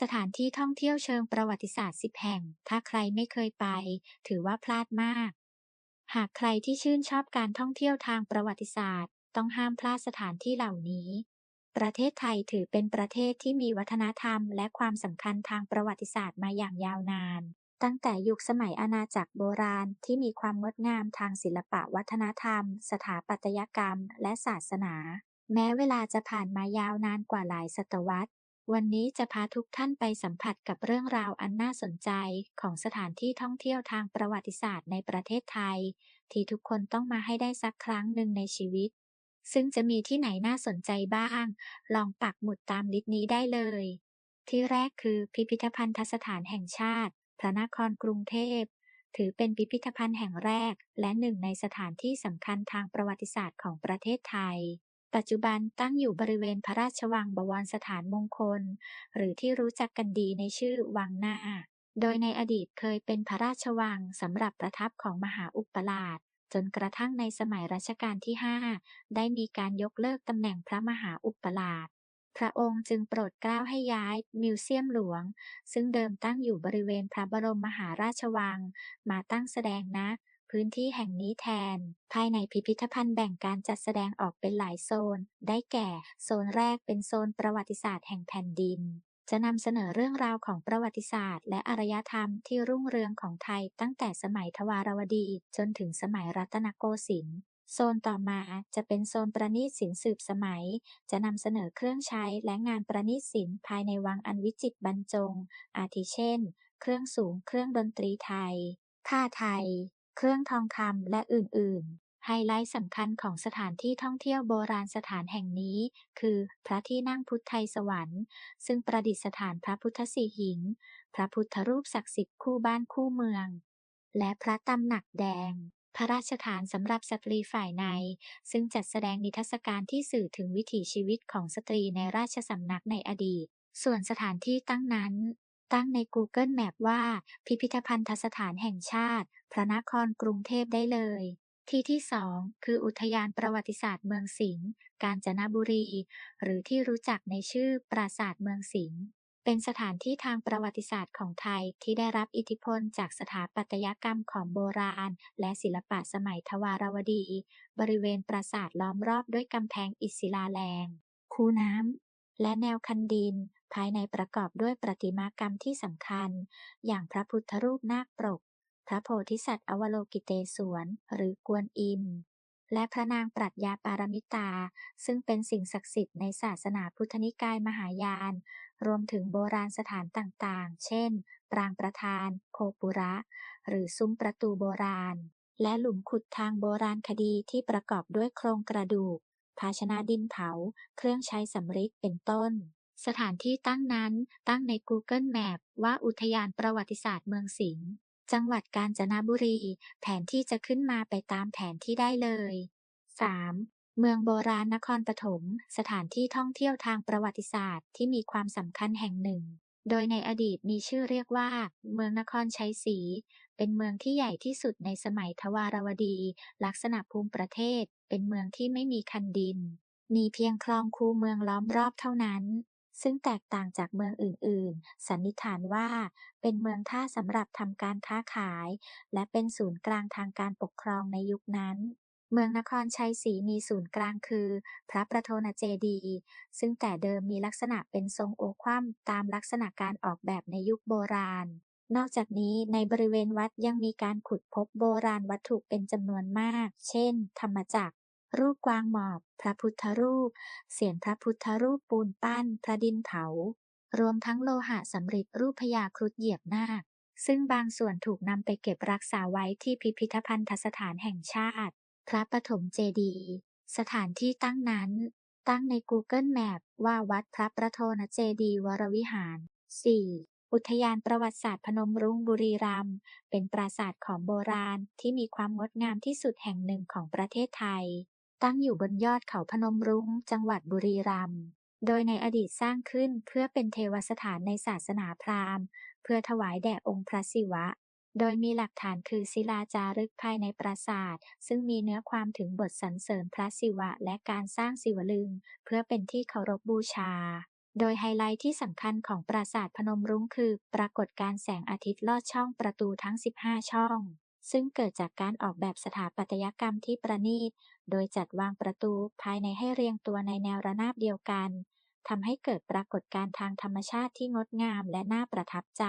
สถานที่ท่องเที่ยวเชิงประวัติศาสตร์ 10 แห่ง ถ้าใครไม่เคยไป ถือว่าพลาดมาก หากใครที่ชื่นชอบการท่องเที่ยวทางประวัติศาสตร์ ต้องห้ามพลาดสถานที่เหล่านี้ ประเทศไทยถือเป็นประเทศที่มีวัฒนธรรม และความสำคัญทางประวัติศาสตร์มาอย่างยาวนาน ตั้งแต่ยุคสมัยอาณาจักรโบราณที่มีความงดงามทางศิลปะวัฒนธรรม สถาปัตยกรรม และศาสนา แม้เวลาจะผ่านมายาวนานกว่าหลายศตวรรษ วันนี้จะพาทุกท่านไปสัมผัสกับเรื่องราวอันน่าสนใจของสถานที่ท่องเที่ยวทางประวัติศาสตร์ในประเทศไทย ที่ทุกคนต้องมาให้ได้สักครั้งหนึ่งในชีวิต ซึ่งจะมีที่ไหนน่าสนใจบ้าง ลองปักหมุดตามลิสต์นี้ได้เลย ที่แรกคือพิพิธภัณฑสถานแห่งชาติ พระนครกรุงเทพ ถือเป็นพิพิธภัณฑ์แห่งแรก และหนึ่งในสถานที่สำคัญทางประวัติศาสตร์ของประเทศไทย ปัจจุบันตั้งอยู่บริเวณพระราชวังบวรสถานมงคล หรือที่รู้จักกันดีในชื่อวังหน้าโดยในอดีตเคยเป็นพระราชวังสำหรับประทับของมหาอุปราช จนกระทั่งในสมัยรัชกาลที่ 5 ได้มีการยกเลิกตำแหน่งพระมหาอุปราช พระองค์จึงโปรดเกล้าให้ย้ายมิวเซียมหลวง ซึ่งเดิมตั้งอยู่บริเวณพระบรมมหาราชวัง มาตั้งแสดงณ พื้นที่แห่งนี้แทน ภายในพิพิธภัณฑ์แบ่งการจัดแสดงออกเป็นหลายโซน ได้แก่ โซนแรกเป็นโซนประวัติศาสตร์แห่งแผ่นดิน จะนำเสนอเรื่องราวของประวัติศาสตร์ และอารยธรรมที่รุ่งเรืองของไทยตั้งแต่สมัยทวารวดี จนถึงสมัยรัตนโกสินทร์โซนต่อมาจะเป็นโซนประณีตศิลป์สืบสมัย จะนำเสนอเครื่องใช้และงานประณีตศิลป์ภายในวังอันวิจิตรบรรจง อาทิเช่น เครื่องสูงเครื่องดนตรีไทยผ้าไทย เครื่องทองคำและอื่น ๆ ไฮไลท์สำคัญของสถานที่ท่องเที่ยวโบราณสถานแห่งนี้ คือพระที่นั่งพุทธไทยสวรรค์ ซึ่งประดิษฐานพระพุทธสีหิง พระพุทธรูปศักดิ์สิทธิ์คู่บ้านคู่เมือง และพระตำหนักแดงพระราชฐานสำหรับสตรีฝ่ายใน ซึ่งจัดแสดงนิทรรศการที่สื่อถึงวิถีชีวิตของสตรีในราชสำนักในอดีต ส่วนสถานที่ตั้งนั้น ตั้งใน Google Map ว่า พิพิธภัณฑสถานแห่งชาติ พระนครกรุงเทพได้เลย ที่ที่ 2 คืออุทยานประวัติศาสตร์เมืองสิงห์กาญจนบุรี หรือที่รู้จักในชื่อปราสาทเมืองสิงห์เป็นสถานที่ทางประวัติศาสตร์ของไทยที่ได้รับอิทธิพลจากสถาปัตยกรรมของโบราณ และศิลปะสมัยทวารวดี บริเวณปราสาทล้อมรอบด้วยกำแพงอิศิลาแรง คูน้ำ และแนวคันดิน ภายในประกอบด้วยประติมากรรมที่สำคัญ อย่างพระพุทธรูปนาคปรก พระโพธิสัตว์อวโลกิเตศวรหรือกวนอิม และพระนางปรัชญาปารมิตา ซึ่งเป็นสิ่งศักดิ์สิทธิ์ในศาสนาพุทธนิกายมหายาน รวมถึงโบราณสถานต่างๆ เช่น ปรางประธาน โคปุระ หรือซุ้มประตูโบราณ และหลุมขุดทางโบราณคดีที่ประกอบด้วยโครงกระดูก ภาชนะดินเผา เครื่องใช้สำริดเป็นต้น สถานที่ตั้งนั้นตั้งใน Google Map ว่าอุทยานประวัติศาสตร์เมืองสิงห์ จังหวัดกาญจนบุรี แผนที่จะขึ้นมาไปตามแผนที่ได้เลย 3. เมืองโบราณนครปฐม สถานที่ท่องเที่ยวทางประวัติศาสตร์ที่มีความสำคัญแห่งหนึ่ง โดยในอดีตมีชื่อเรียกว่า เมืองนครชัยศรี เป็นเมืองที่ใหญ่ที่สุดในสมัยทวารวดี ลักษณะภูมิประเทศ เป็นเมืองที่ไม่มีคันดินมีเพียงคลองคูเมืองล้อมรอบเท่านั้น ซึ่งแตกต่างจากเมืองอื่น ๆ สันนิษฐานว่า เป็นเมืองท่าสำหรับทำการค้าขาย และเป็นศูนย์กลางทางการปกครองในยุคนั้นเมืองนครชัยศรีมีศูนย์กลางคือ พระประโทนเจดีย์ซึ่งแต่เดิมมีลักษณะเป็นทรงโอคว่ำตามลักษณะการออกแบบในยุคโบราณ นอกจากนี้ในบริเวณวัดยังมีการขุดพบโบราณวัตถุเป็นจำนวนมาก เช่น ธรรมจักร รูปกวางหมอบ พระพุทธรูป เสียนพระพุทธรูปปูนปั้น พระดินเผา รวมทั้งโลหะสำริดรูปพญาครุฑเหยียบนาค ซึ่งบางส่วนถูกนำไปเก็บรักษาไว้ที่พิพิธภัณฑสถานแห่งชาติ พระปฐมเจดีย์ สถานที่ตั้งนั้น ตั้งใน Google Map ว่าวัดพระประโทนเจดีย์วรวิหาร 4. อุทยานประวัติศาสตร์พนมรุ้งบุรีรัมย์เป็นปราสาทของโบราณที่มีความงดงามที่สุดแห่งหนึ่งของประเทศไทย ตั้งอยู่บนยอดเขาพนมรุ้ง จังหวัดบุรีรัมย์ โดยในอดีตสร้างขึ้นเพื่อเป็นเทวสถานในศาสนาพราหมณ์ เพื่อถวายแด่องค์พระศิวะ โดยมีหลักฐานคือศิลาจารึกภายในปราสาท ซึ่งมีเนื้อความถึงบทสรรเสริญพระศิวะและการสร้างศิวลึง เพื่อเป็นที่เคารพบูชา โดยไฮไลท์ที่สำคัญของปราสาทพนมรุ้งคือ ปรากฏการแสงอาทิตย์ลอดช่องประตูทั้ง 15 ช่อง ซึ่งเกิดจากการออกแบบสถาปัตยกรรมที่ประณีต โดยจัดวางประตูภายในให้เรียงตัวในแนวระนาบเดียวกันทำให้เกิดปรากฏการณ์ทางธรรมชาติที่งดงามและน่าประทับใจ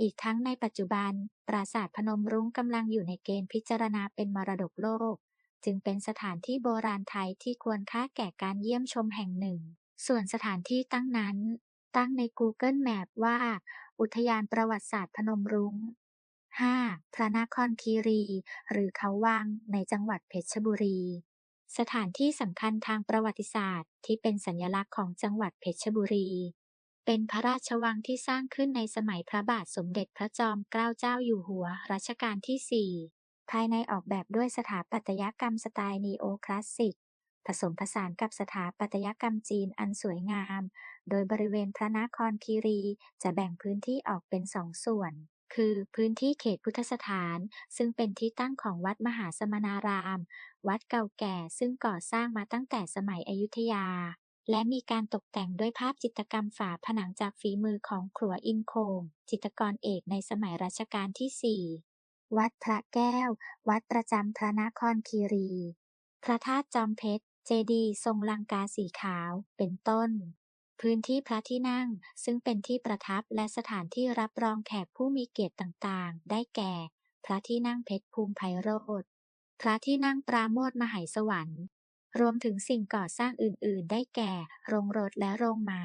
อีกทั้งในปัจจุบัน ปราสาทพนมรุ้งกำลังอยู่ในเกณฑ์พิจารณาเป็นมรดกโลก จึงเป็นสถานที่โบราณไทยที่ควรค่าแก่การเยี่ยมชมแห่งหนึ่ง ส่วนสถานที่ตั้งนั้น ตั้งใน Google Map ว่า อุทยานประวัติศาสตร์พนมรุง้ง 5. พระนครคีรี หรือเขาวังในจังหวัดเพชรบุรี สถานที่สำคัญทางประวัติศาสตร์ ที่เป็นสัญลักษณ์ของจังหวัดเพชรบุรี เป็นพระราชวังที่สร้างขึ้นในสมัยพระบาทสมเด็จพระจอมเกล้าเจ้าอยู่หัวรัชกาลที่ 4 ภายในออกแบบด้วยสถาปัตยกรรมสไตล์นีโอคลาสสิก ผสมผสานกับสถาปัตยกรรมจีนอันสวยงาม โดยบริเวณพระนครคีรีจะแบ่งพื้นที่ออกเป็นสองส่วน คือพื้นที่เขตพุทธสถาน ซึ่งเป็นที่ตั้งของวัดมหาสมณาราม วัดเก่าแก่ซึ่งก่อสร้างมาตั้งแต่สมัยอยุธยา และมีการตกแต่งด้วยภาพจิตรกรรมฝาผนังจากฝีมือของขลัวอินโคง จิตรกรเอกในสมัยรัชกาลที่4วัดพระแก้ว วัดประจำพระนครคีรี พระธาตุจอมเพชร เจดีย์ทรงลังกาสีขาว เป็นต้น พื้นที่พระที่นั่ง ซึ่งเป็นที่ประทับและสถานที่รับรองแขกผู้มีเกียรติต่างๆ ได้แก่ พระที่นั่งเพชรภูมิไพโรธพระที่นั่งปราโมทมหายสวรรค์ รวมถึงสิ่งก่อสร้างอื่นๆ ได้แก่ โรงรถและโรงม้า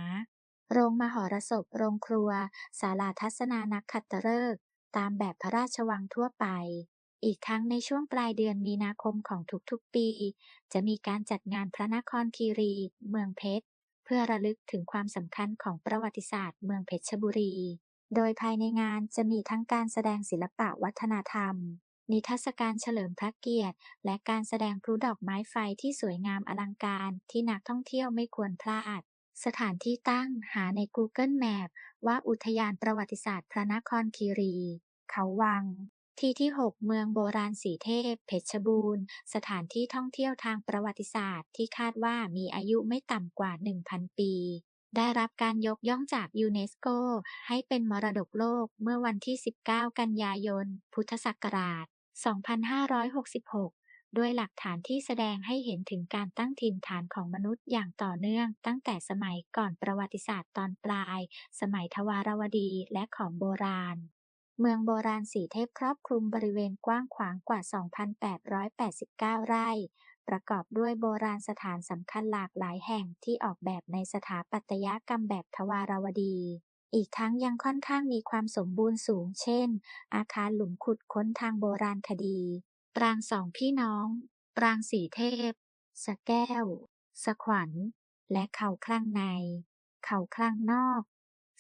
โรงมหรสพ โรงครัว ศาลาทัศนานักขัตฤกษ์ตามแบบพระราชวังทั่วไป อีกทั้งในช่วงปลายเดือนมีนาคมของทุกๆปี จะมีการจัดงานพระนครคีรี เมืองเพชร พื่อระลึกถึงความสำคัญของประวัติศาสตร์เมืองเพชรบุรี โดยภายในงานจะมีทั้งการแสดงศิลปะวัฒนธรรม นิทรรศการเฉลิมพระเกียรติ และการแสดงพลุดอกไม้ไฟที่สวยงามอลังการที่นักท่องเที่ยวไม่ควรพลาด สถานที่ตั้งหาใน Google Map ว่าอุทยานประวัติศาสตร์พระนครคีรี เขาวัง ที่ที่ 6 เมืองโบราณสีเทพ เพชรบูรณ์ สถานที่ท่องเที่ยวทางประวัติศาสตร์ที่คาดว่ามีอายุไม่ต่ำกว่า 1,000 ปี ได้รับการยกย่องจากยูเนสโก ให้เป็นมรดกโลกเมื่อวันที่ 19 กันยายน พุทธศักราช 2566ด้วยหลักฐานที่แสดงให้เห็นถึงการตั้งถิ่นฐานของมนุษย์อย่างต่อเนื่อง ตั้งแต่สมัยก่อนประวัติศาสตร์ตอนปลาย สมัยทวารวดีและของโบราณ เมืองโบราณสีเทพครอบคลุมบริเวณกว้างขวางกว่า 2,889 ไร่ ประกอบด้วยโบราณสถานสำคัญหลากหลายแห่งที่ออกแบบในสถาปัตยกรรมแบบทวารวดี อีกทั้งยังค่อนข้างมีความสมบูรณ์สูง เช่น อาคารหลุมขุดค้นทางโบราณคดี ปรางสองพี่น้อง ปรางสีเทพสะแก้วสะขวัญ และเขาคลั่งใน เขาคลั่งนอก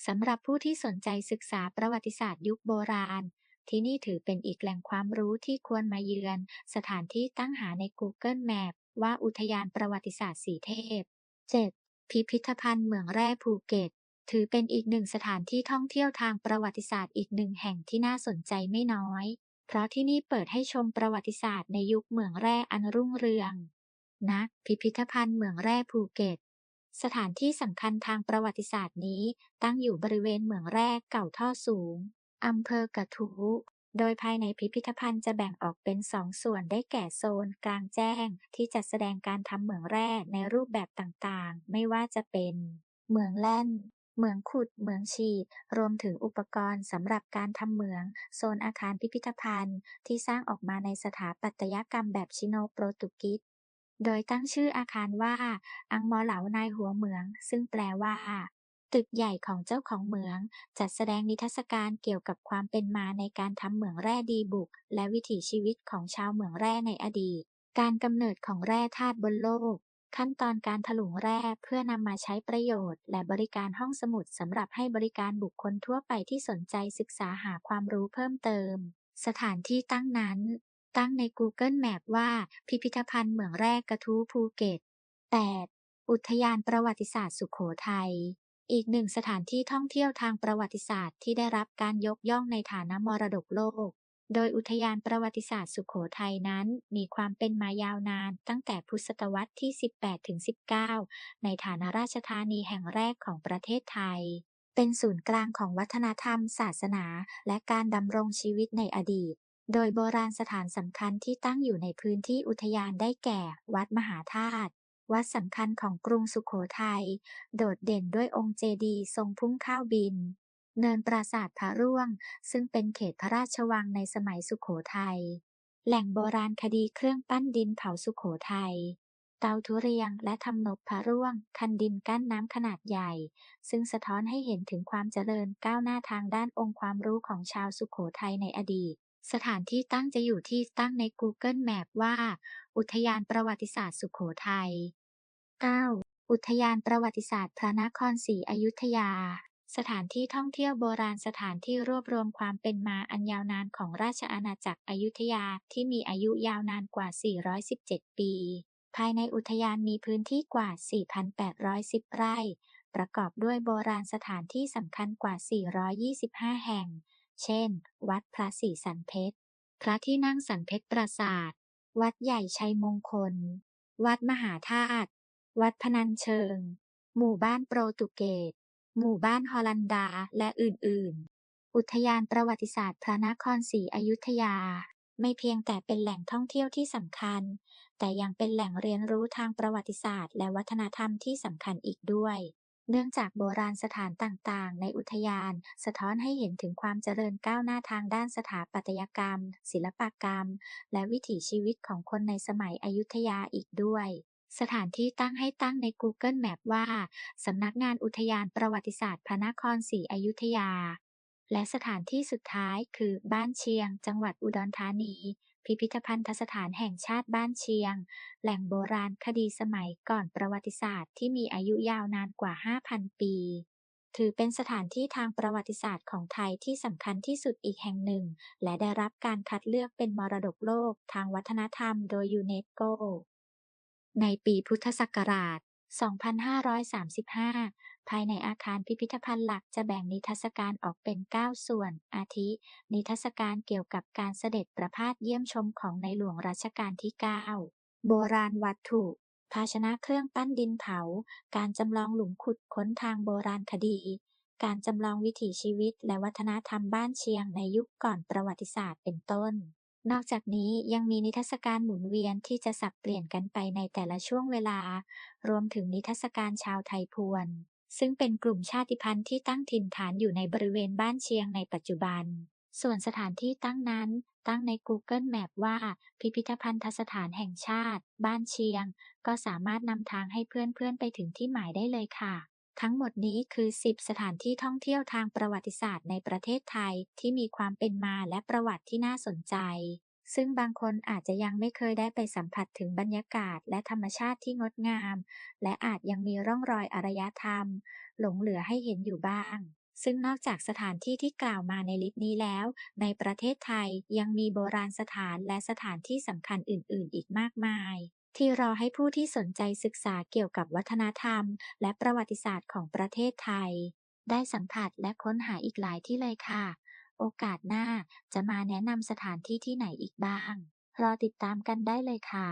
สำหรับผู้ที่สนใจศึกษาประวัติศาสตร์ยุคโบราณ ที่นี่ถือเป็นอีกแหล่งความรู้ที่ควรมาเยือน สถานที่ตั้งหาใน Google Map ว่าอุทยานประวัติศาสตร์สีเทพ 7. พิพิธภัณฑ์เมืองแร่ภูเก็ต ถือเป็นอีกหนึ่งสถานที่ท่องเที่ยวทางประวัติศาสตร์อีกหนึ่งแห่งที่น่าสนใจไม่น้อย เพราะที่นี่เปิดให้ชมประวัติศาสตร์ในยุคเมืองแร่อันรุ่งเรือง นักพิพิธภัณฑ์เมืองแร่ภูเก็ต สถานที่สำคัญทางประวัติศาสตร์นี้ตั้งอยู่บริเวณเหมืองแร่เก่าท่อสูง อำเภอกระทู้โดยภายในพิพิธภัณฑ์จะแบ่งออกเป็นสองส่วนได้แก่โซนกลางแจ้งที่จัดแสดงการทำเหมืองแร่ในรูปแบบต่างๆ ไม่ว่าจะเป็น เหมืองแล่น เหมืองขุด เหมืองฉีด รวมถึงอุปกรณ์สำหรับการทำเหมือง โซนอาคารพิพิธภัณฑ์ที่สร้างออกมาในสถาปัตยกรรมแบบชิโนโปรตุกิส โดยตั้งชื่ออาคารว่า อังมอเหลานายหัวเหมือง ซึ่งแปลว่า ตึกใหญ่ของเจ้าของเหมือง จัดแสดงนิทรรศการเกี่ยวกับความเป็นมาในการทำเหมืองแร่ดีบุก และวิถีชีวิตของชาวเหมืองแร่ในอดีต การกำเนิดของแร่ธาตุบนโลก ขั้นตอนการถลุงแร่เพื่อนำมาใช้ประโยชน์ และบริการห้องสมุดสำหรับให้บริการบุคคลทั่วไปที่สนใจศึกษาหาความรู้เพิ่มเติมสถานที่ตั้งนั้น ตั้งใน Google Map ว่าพิพิธภัณฑ์เหมืองแร่กระทู้ภูเก็ต 8. อุทยานประวัติศาสตร์สุโขทัย อีกหนึ่งสถานที่ท่องเที่ยวทางประวัติศาสตร์ที่ได้รับการยกย่องในฐานะมรดกโลก โดยอุทยานประวัติศาสตร์สุขโขทัยนั้น มีความเป็นมายาวนานตั้งแต่พุทธศตวรรษที่ 18-19 ในฐานะราชธานีแห่งแรกของประเทศไทยเป็นศูนย์กลางของวัฒนธรรม ศาสนา และการดำรงชีวิตในอดีต โดยโบราณสถานสำคัญที่ตั้งอยู่ในพื้นที่อุทยานได้แก่ วัดมหาธาตุ วัดสำคัญของกรุงสุขโขทัย โดดเด่นด้วยองค์เจดีย์ทรงพุ่งข้าวบิน เนินปราสาทพระร่วง ซึ่งเป็นเขตพระราชวังในสมัยสุขโขทัย แหล่งโบราณคดีเครื่องปั้นดินเผาสุขโขทัยเตาทุเรียงและทำนบพระร่วง คันดินกั้นน้ำขนาดใหญ่ ซึ่งสะท้อนให้เห็นถึงความเจริญก้าวหน้าทางด้านองค์ความรู้ของชาวสุขโขทัยในอดีต สถานที่ตั้งจะอยู่ที่ตั้งใน Google Map ว่า อุทยานประวัติศาสตร์สุขโขทัย 9. อุทยานประวัติศาสตร์พระนครศรีอยุธยา สถานที่ท่องเที่ยวโบราณสถานที่รวบรวมความเป็นมาอันยาวนานของราชอาณาจักรอยุธยาที่มีอายุยาวนานกว่า 417 ปี ภายในอุทยานมีพื้นที่กว่า 4,810 ไร่ ประกอบด้วยโบราณสถานที่สำคัญกว่า 425 แห่ง เช่น วัดพระศรีสันเพชร พระที่นั่งสันเพชรปราสาท วัดใหญ่ชัยมงคล วัดมหาธาตุ วัดพนัญเชิง หมู่บ้านโปรตุเกส หมู่บ้านฮอลันดา และอื่น ๆ อุทยานประวัติศาสตร์พระนครศรีอยุธยา ไม่เพียงแต่เป็นแหล่งท่องเที่ยวที่สำคัญ แต่ยังเป็นแหล่งเรียนรู้ทางประวัติศาสตร์ และวัฒนธรรมที่สำคัญอีกด้วย เนื่องจากโบราณสถานต่างๆ ในอุทยาน สะท้อนให้เห็นถึงความเจริญก้าวหน้าทางด้านสถาปัตยกรรม ศิลปกรรม และวิถีชีวิตของคนในสมัยอยุธยาอีกด้วย สถานที่ตั้งให้ตั้งใน Google Map ว่า สำนักงานอุทยานประวัติศาสตร์พระนครศรีอยุธยา และสถานที่สุดท้ายคือบ้านเชียง จังหวัดอุดรธานี พิพิธภัณฑสถานแห่งชาติบ้านเชียง แหล่งโบราณคดีสมัยก่อนประวัติศาสตร์ที่มีอายุยาวนานกว่า 5,000 ปี ถือเป็นสถานที่ทางประวัติศาสตร์ของไทยที่สำคัญที่สุดอีกแห่งหนึ่ง และได้รับการคัดเลือกเป็นมรดกโลกทางวัฒนธรรมโดยยูเนสโกในปีพุทธศักราช 2535 ภายในอาคารพิพิธภัณฑ์หลักจะแบ่งนิทรรศการออกเป็น 9 ส่วน อาทิ นิทรรศการเกี่ยวกับการเสด็จประพาสเยี่ยมชมของในหลวงรัชกาลที่ 9 โบราณวัตถุ ภาชนะเครื่องปั้นดินเผา การจำลองหลุมขุดค้นทางโบราณคดี การจำลองวิถีชีวิตและวัฒนธรรมบ้านเชียงในยุคก่อนประวัติศาสตร์เป็นต้น นอกจากนี้ยังมีนิทรรศการหมุนเวียนที่จะสับเปลี่ยนกันไปในแต่ละช่วงเวลา รวมถึงนิทรรศการชาวไทยพวน ซึ่งเป็นกลุ่มชาติพันธุ์ที่ตั้งถิ่นฐานอยู่ในบริเวณบ้านเชียงในปัจจุบัน ส่วนสถานที่ตั้งนั้นตั้งใน Google Map ว่า พิพิธภัณฑสถานแห่งชาติ บ้านเชียง ก็สามารถนำทางให้เพื่อนๆไปถึงที่หมายได้เลยค่ะ ทั้งหมดนี้คือ 10 สถานที่ท่องเที่ยวทางประวัติศาสตร์ในประเทศไทยที่มีความเป็นมาและประวัติที่น่าสนใจ ซึ่งบางคนอาจจะยังไม่เคยได้ไปสัมผัสถึงบรรยากาศและธรรมชาติที่งดงาม และอาจยังมีร่องรอยอารยธรรม หลงเหลือให้เห็นอยู่บ้าง ซึ่งนอกจากสถานที่ที่กล่าวมาในลิสต์นี้แล้ว ในประเทศไทยยังมีโบราณสถานและสถานที่สำคัญอื่น ๆ อีกมากมาย ที่รอให้ผู้ที่สนใจศึกษาเกี่ยวกับวัฒนธรรม และประวัติศาสตร์ของประเทศไทย ได้สัมผัสและค้นหาอีกหลายที่เลยค่ะ โอกาสหน้าจะมาแนะนำสถานที่ที่ไหนอีกบ้าง รอติดตามกันได้เลยค่ะ